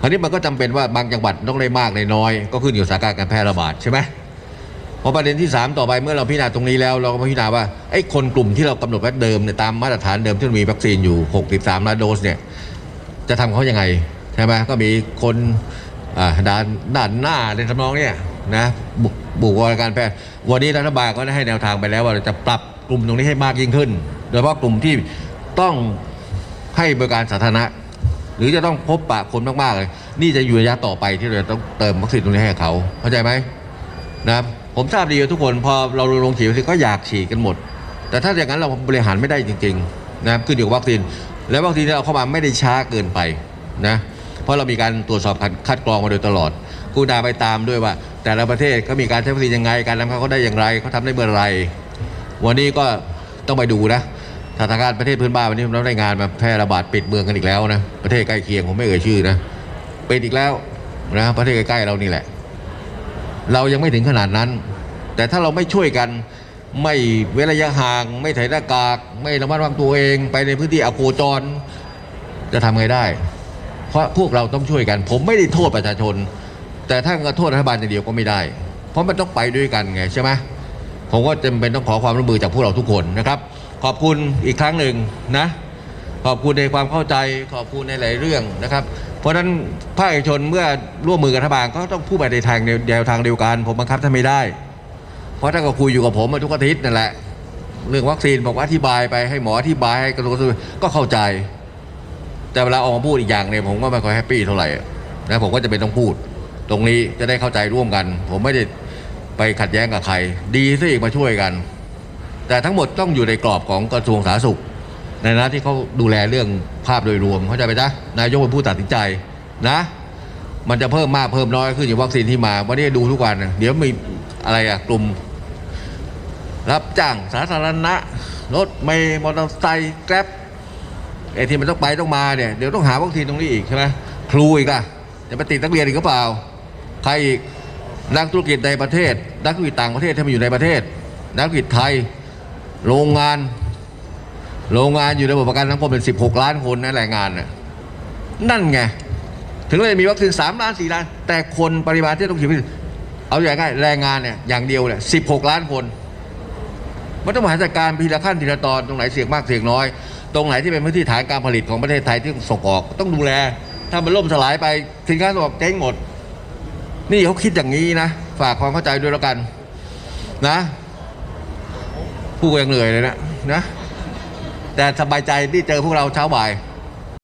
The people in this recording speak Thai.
คราวนี้มันก็จำเป็นว่าบางจังหวัดต้องได้มากได้น้อย ก็ขึ้นอยู่กับสถานการณ์การแพร่ระบาดใช่ไหมพราะประเด็นที่ 3 ต่อไปเมื่อเราพิจารณาตรงนี้แล้ว เราก็พิจารณาว่าไอ้คนกลุ่มที่เรากำหนดไว้เดิมเนี่ยตามมาตรฐานเดิมที่มีวัคซีนอยู่ 63 ล้านโดสเนี่ยจะทำเขายังไงใช่ไหมก็มีคนอ่าด้านด้านหน้าในทำนองเนี่ยนะบุกบุกรการแพทย์วันนี้รัฐบาลก็ได้ให้แนวทางไปแล้วว่าเราจะปรับกลุ่มตรงนี้ให้มากยิ่งขึ้น โดยเฉพาะกลุ่มที่ต้องให้บริการสาธารณะ หรือจะต้องพบปะคนมากๆเลย นี่จะอยู่ระยะต่อไปที่เราจะต้องเติมวัคซีนตรงนี้ให้เขาเข้าใจไหมนะครับผมทราบดีว่าทุกคนพอเราลงฉีดวัคซีนก็อยากฉีดกันหมด แต่ถ้าอย่างนั้นเราบริหารไม่ได้จริงๆนะครับขึ้นอยู่กับวัคซีน แล้ววัคซีนที่เราเข้ามาไม่ได้ช้าเกินไปนะเพราะเรามีการตรวจสอบคัดคดกรองมาโดยตลอดกูดาไปตามด้วยว่า แต่ละประเทศเขามีการใช้วัคซีนยังไง การนำเข้าเขาได้อย่างไรเขาทำได้เมื่อไร วันนี้ก็ต้องไปดูนะ สถานการณ์ประเทศพื่อนบ้านวันนี้เราได้งานมาแพร่ระบาดปิดเมืองกันอีกแล้วนะประเทศใกล้เคียงผมไม่เอ่ยชื่อนะปิดอีกแล้วนะประเทศใกล้ๆเรานี่แหละ เรายังไม่ถึงขนาดนั้น แต่ถ้าเราไม่ช่วยกันไม่เว้นระยะห่าง ไม่ใส่หน้ากาก ไม่ระมัดระวังตัวเอง ไปในพื้นที่อโคจร จะทำไงได้ เพราะพวกเราต้องช่วยกัน ผมไม่ได้โทษประชาชน แต่ถ้าก็โทษรัฐบาลอย่างเดียวก็ไม่ได้ เพราะมันต้องไปด้วยกันไงใช่ไหม ผมก็จำเป็นต้องขอความร่วมมือจากพวกเราทุกคนนะครับ ขอบคุณอีกครั้งหนึ่งนะ ขอบคุณในความเข้าใจขอบคุณในหลายเรื่องนะครับ เพราะฉะนั้นภาคเอกชนเมื่อร่วมมือกับรัฐบาลก็ต้องพูดไปในทางแนวทางเดียวกัน ผมบังคับท่านไม่ได้ เพราะท่านก็คุยอยู่กับผมมาทุกอาทิตย์นั่นแหละเรื่องวัคซีนบอกว่าอธิบายไปให้หมออธิบายให้กระทรวงสาธารณสุขก็เข้าใจ แต่เวลาออกมาพูดอีกอย่างเนี่ยผมก็ไม่ค่อยแฮปปี้เท่าไหร่นะผมก็จะเป็นต้องพูด ตรงนี้จะได้เข้าใจร่วมกัน ผมไม่ได้ ไปขัดแย้งกับใคร ดีซะอีกมาช่วยกัน แต่ทั้งหมดต้องอยู่ในกรอบของกระทรวงสาธารณสุข ในฐานะที่เขาดูแลเรื่องภาพโดยรวมเข้าใจไหมจ๊ะนายกเป็นผู้ตัดสินใจนะ มันจะเพิ่มมากเพิ่มน้อยขึ้นอยู่วัคซีนที่มาวันนี้ดูทุกวัน เดี๋ยวมีอะไรอะกลุ่ม รับจ้างสาธารณะรถเมย์มอเตอร์ไซค์แกร็บไอ้ที่มันต้องไปต้องมาเนี่ยเดี๋ยวต้องหาวัคซีนตรงนี้อีกใช่ไหมครูอีกอะจะไปติดนักเรียนอีกหรือเปล่าใครอีก นักธุรกิจในประเทศ นักธุรกิจต่างประเทศที่มาอยู่ในประเทศ นักธุรกิจไทยโรงงาน โรงงานอยู่ในระบบประกันสังคมเป็น 16 ล้านคนนะแรงงานน่ะนั่นไงถึงเราจะมีวัคซีน3ล้าน4ล้าน แต่คนปริมาณที่ต้องฉีดเอาอย่างง่ายแรงงานเนี่ยอย่างเดียวเนี่ย16ล้านคนมันต้องบริหารจัดการทีละขั้นทีละตอนตรงไหนเสี่ยงมากเสี่ยงน้อย ตรงไหนที่เป็นพื้นที่ฐานการผลิตของประเทศไทยที่ส่งออก ต้องดูแล ถ้ามันล่มสลายไปสินค้าส่งออกเจ๊งหมด นี่เขาคิดอย่างนี้นะ ฝากความเข้าใจด้วยแล้วกัน นะผู้ยังเหนื่อยเลยนะนะ แต่สบายใจที่เจอพวกเราเช้าบ่าย